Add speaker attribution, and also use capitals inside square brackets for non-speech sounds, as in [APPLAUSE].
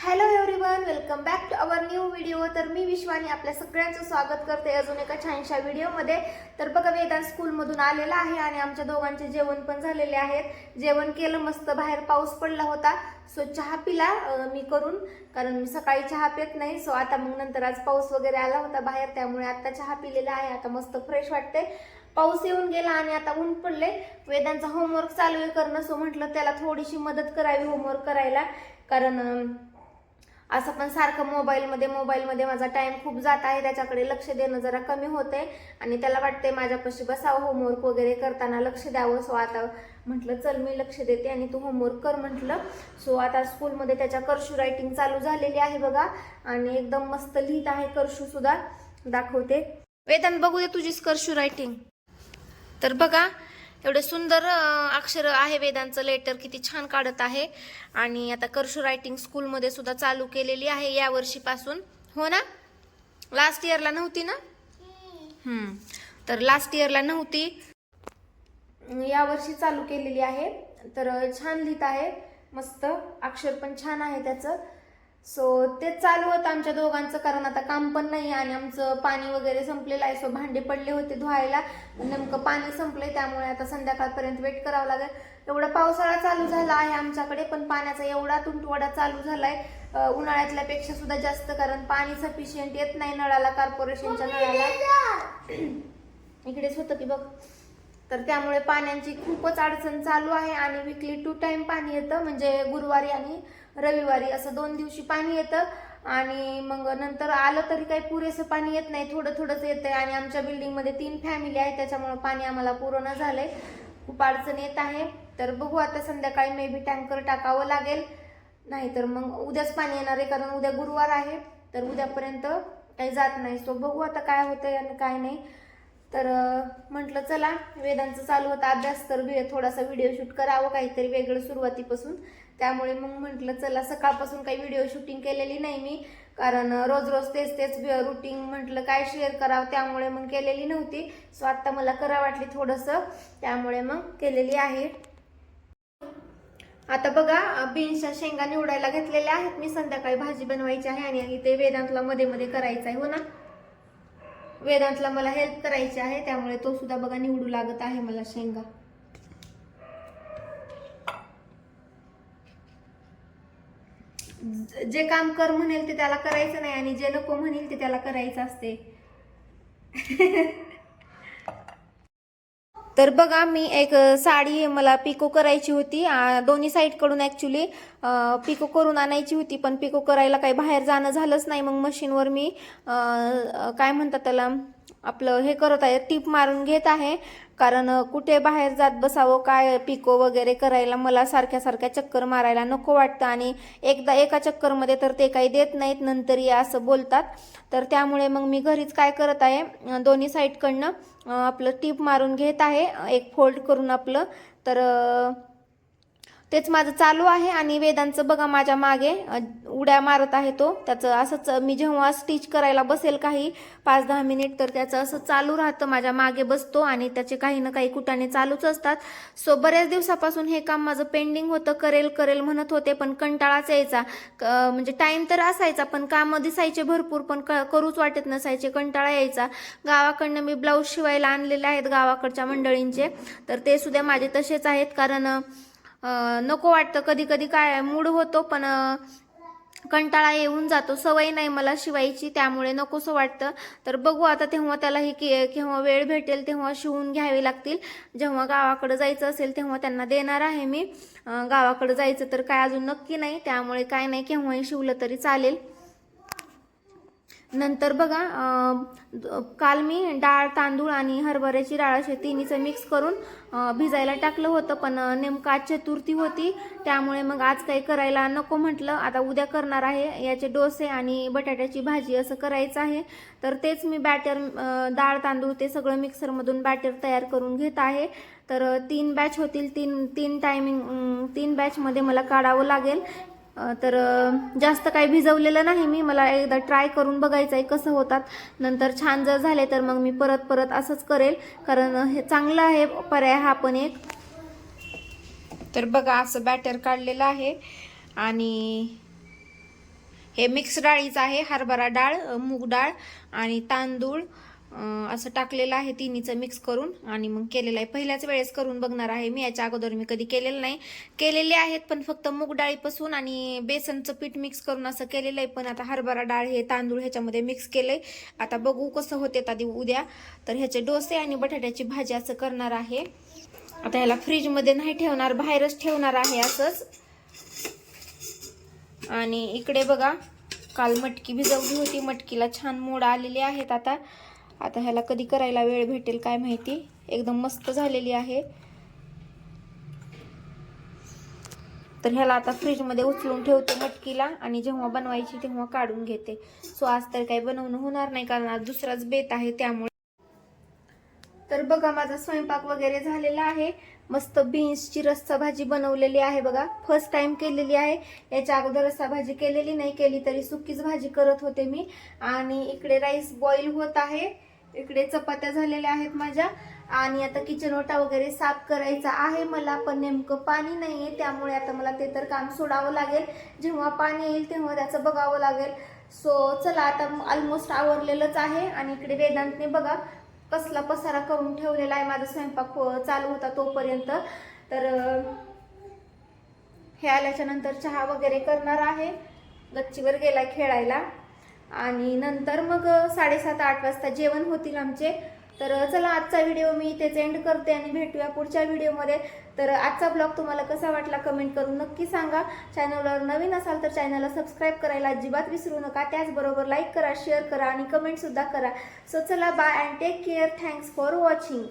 Speaker 1: Hello everyone welcome back to our new video तर मी विश्वानी आपल्या सगळ्यांचं स्वागत करते अजून एका छानशा व्हिडिओमध्ये तर बघा वेदांत स्कूलमधून आलेला आहे आणि आमच्या दोघांचे जेवण पण झालेले आहेत. जेवण केलं मस्त बाहेर पाऊस पडला होता. सो चहा पिला मी करून. कारण मी सकाळी चहा पित नाही. सो आता मग नंतर आज पाऊस वगैरे आला होता बाहेर त्यामुळे आता चहा पिलेला आहे. आता मस्त फ्रेश वाटते पाऊस येऊन गेला आणि आता ऊन पडले वेदांचा होमवर्क चालू आहे करणं. सो म्हटलं त्याला थोडीशी मदत करावी होमवर्क करायला. कारण असं पण सारखं मोबाईलमध्ये मोबाईलमध्ये माझा टाइम खूप जात आहे. त्याच्याकडे लक्ष देणं जरा कमी होते आणि त्याला वाटते माझ्यापाशी बसावं होमवर्क वगैरे करताना लक्ष द्यावं. सो आता म्हटलं चल मी लक्ष देते आणि तू होमवर्क कर म्हटलं. सो आता स्कूलमध्ये त्याच्या कर्शू रायटिंग चालू झालेली आहे बघा. आणि एकदम मस्त लिहित आहे कर्शूसुद्धा दाखवते. वेदांत बघू दे तुझीच करशू रायटिंग तर बघा एवढे सुंदर अक्षर आहे वेदांचं. लेटर किती छान काढत आहे. आणि आता कर्शू रायटिंग स्कूलमध्ये सुद्धा चालू केलेली आहे या वर्षीपासून. हो ना? लास्ट इयरला नव्हती ना? हम्म. तर लास्ट इयरला नव्हती. या वर्षी चालू केलेली आहे. तर छान लिहित आहे. मस्त. अक्षर पण छान आहे त्याचं. सो तेच चालू होतं आमच्या दोघांचं कारण आता काम पण नाही आणि आमचं पाणी वगैरे संपलेलं आहे. सो भांडे पडले होते धुवायला. नेमकं पाणी संपलंय त्यामुळे आता संध्याकाळपर्यंत वेट करावं लागेल. एवढा पावसाळा चालू झाला आहे आमच्याकडे पण पाण्याचा एवढा तुंटवडा चालू झालाय. अं, उन्हाळ्यातल्या पेक्षा सुद्धा जास्त कारण पाणी सफिशियंट येत नाही नळाला कॉर्पोरेशनच्या नळाला. [CLEARS THROAT] इकडेच होतं की बघ. तर त्यामुळे पाण्याची खूपच अडचण चालू आहे आणि विकली टू टाइम पाणी येतं. म्हणजे गुरुवारी आणि रविवारी असं दोन दिवशी पाणी येतं आणि मग नंतर आलं तरी काही पुरेसं पाणी येत नाही थोडं थोडंच आहे आणि आमच्या बिल्डिंगमध्ये तीन फॅमिली आहे त्याच्यामुळं पाणी आम्हाला पूर्ण झालंय. खूप अडचण येत आहे. तर बघू आता संध्याकाळी मे बी टँकर टाकावं लागेल. नाहीतर मग उद्याच पाणी येणार आहे कारण उद्या गुरुवार आहे. तर उद्यापर्यंत काही जात नाही. सो बघू आता काय होतंय आणि काय नाही. तर म्हटलं चला वेदांचं चालू होता अभ्यास तर थोडासा व्हिडिओ शूट करावं काहीतरी वेगळं सुरुवातीपासून. त्यामुळे मग म्हटलं चला सकाळपासून काही व्हिडिओ शूटिंग केलेली नाही मी. कारण रोज रोज तेच तेच रुटीन म्हटलं काय शेअर करावं त्यामुळे मग केलेली नव्हती. सो आत्ता मला करा वाटली थोडंसं. त्यामुळे मग केलेली आहे. आता बघा बीन्सच्या शेंगा निवडायला घेतलेल्या आहेत. मी संध्याकाळी भाजी बनवायची आहे आणि इथे वेदांतला मध्ये मध्ये करायचं आहे हो ना? वेदांतला मला हेल्प करायची आहे त्यामुळे तो सुद्धा बघा निवडू लागत आहे मला शेंगा. जे काम कर म्हणेल ते त्याला करायचं नाही आणि जे नको म्हणेल ते त्याला करायचं असते. [LAUGHS] तर बघा मी एक साडी मला पिको करायची होती. दोन्ही साईडकडून ॲक्च्युली पिको करून आणायची होती पण पिको करायला काही बाहेर जाणं झालंच नाही. मग मशीनवर मी काय म्हणतात त्याला? आपलं हे करत आहे टीप मारून घेत आहे. कारण कुठे बाहेर जात बसावं काय पिको वगैरे करायला मला सारख्या सारख्या चक्कर मारायला नको वाटतं. आणि एकदा एका चक्करमध्ये तर ते काही देत नाहीत नंतर या असं बोलतात. तर त्यामुळे मग मी घरीच काय करत आहे दोन्ही साईडकडनं आपलं टीप मारून घेत आहे एक फोल्ड करून आपलं. तर तेच माझं चालू आहे आणि वेदांचं बघा माझ्या मागे उड्या मारत आहे तो. त्याचं असंच मी जेव्हा स्टिच करायला बसेल काही पाच दहा मिनिट तर त्याचं असं चालू राहतं. माझ्या मागे बसतो आणि त्याचे काही ना काही कुटाने चालूच असतात. सो बऱ्याच दिवसापासून हे काम माझं पेंडिंग होतं. करेल करेल म्हणत होते पण कंटाळाच यायचा. क- म्हणजे टाईम तर असायचा पण कामं दिसायचे भरपूर पण क- करूच वाटत नसायचे. कंटाळा यायचा. गावाकडनं मी ब्लाऊज शिवायला आणलेले आहेत गावाकडच्या मंडळींचे. तर ते सुद्धा माझे तसेच आहेत. कारण नको वाटतं. कधी कधी काय मूड होतो पण कंटाळा येऊन जातो. सवय नाही मला शिवायची त्यामुळे नकोसं वाटतं. तर बघू आता तेव्हा त्याला हे के केव्हा वेळ भेटेल तेव्हा शिवून घ्यावे लागतील. जेव्हा गावाकडं जायचं असेल तेव्हा त्यांना देणार आहे मी. गावाकडं जायचं तर काय अजून नक्की नाही त्यामुळे काय नाही केव्हाही शिवलं तरी चालेल. नंतर बघा काल मी डाळ तांदूळ आणि हरभऱ्याची डाळ असे तिन्हीचं मिक्स करून भिजायला टाकलं होतं पण नेमकं आज चतुर्थी होती. त्यामुळे मग आज काही करायला नको म्हटलं. आता उद्या करणार आहे. याचे डोसे आणि बटाट्याची भाजी असं करायचं आहे. तर तेच मी बॅटर डाळ तांदूळ ते सगळं मिक्सरमधून बॅटर तयार करून घेत आहे. तर तीन बॅच होतील. तीन तीन टायमिंग तीन बॅचमध्ये मला काढावं लागेल. तर जास्त काही भिजवलेलं नाही मी. मला एकदा ट्राय करून बघायचं आहे कसं होतात. नंतर छान जर झाले तर मग मी परत परत असंच करेल. कारण हे चांगलं आहे. पर्याय हा पण एक. तर बघा असं बॅटर काढलेलं आहे. आणि हे मिक्स डाळीचं आहे. हरभरा डाळ मूग डाळ आणि तांदूळ. असं टाकलेलं आहे तिन्हीचं मिक्स करून आणि मग केलेलं आहे. पहिल्याच वेळेस करून बघणार आहे मी याच्या अगोदर मी कधी केलेलं नाही. केलेले आहेत पण फक्त मूग डाळीपासून आणि बेसनचं पीठ मिक्स करून असं केलेलं आहे. पण आता हरभरा डाळ हे तांदूळ ह्याच्यामध्ये मिक्स केलंय. आता बघू कसं होते आधी उद्या. तर ह्याचे डोसे आणि बटाट्याची भाजी असं करणार आहे. आता ह्याला फ्रीजमध्ये नाही ठेवणार बाहेरच ठेवणार आहे असंच. आणि इकडे बघा काल मटकी भिजवली होती. मटकीला छान मोड आलेली आहेत आता. आता ह्याला कधी करायला वेळ भेटेल काय माहिती? एकदम मस्त झालेली आहे. तर ह्याला आता फ्रीजमध्ये उचलून ठेवते मटकीला आणि जेव्हा बनवायची तेव्हा काढून घेते. सो आज तर काही बनवणं होणार नाही कारण आज दुसराच बेत आहे त्यामुळे. तर बघा माझा स्वयंपाक वगैरे झालेला आहे. मस्त बीन्सची रस्सा भाजी बनवलेली आहे बघा. फर्स्ट टाइम केलेली आहे. याच्या अगोदर रस्सा भाजी केलेली नाही केली तरी सुकीच भाजी करत होते मी. आणि इकडे राईस बॉईल होत आहे. इकडे चपात्या झालेल्या आहेत माझ्या. आणि आता किचन ओटा वगैरे साफ करायचा आहे मला पण नेमकं पाणी नाही आहे त्यामुळे आता मला ते तर काम सोडावं लागेल. जेव्हा पाणी येईल तेव्हा त्याचं बघावं लागेल. सो चला आता ऑलमोस्ट आवरलेलंच आहे आणि इकडे वेदांतने बघा कसला पसारा करून ठेवलेला आहे. माझा स्वयंपाक चालू होता तोपर्यंत. तर हे आल्याच्यानंतर चहा वगैरे करणार आहे. गच्चीवर गेला खेळायला. आणि नंतर मग साडेसात आठ वाजता जेवण होतील आमचे. तर चला आजचा व्हिडिओ मी इथेच एंड करते आणि भेटूया पुढच्या व्हिडिओमध्ये. तर आजचा ब्लॉग तुम्हाला कसा वाटला कमेंट करून नक्की सांगा. चॅनलवर नवीन असाल तर चॅनलला सबस्क्राईब करायला अजिबात विसरू नका. त्याचबरोबर लाईक करा शेअर करा आणि कमेंटसुद्धा करा. सो चला bye and take care thanks for watching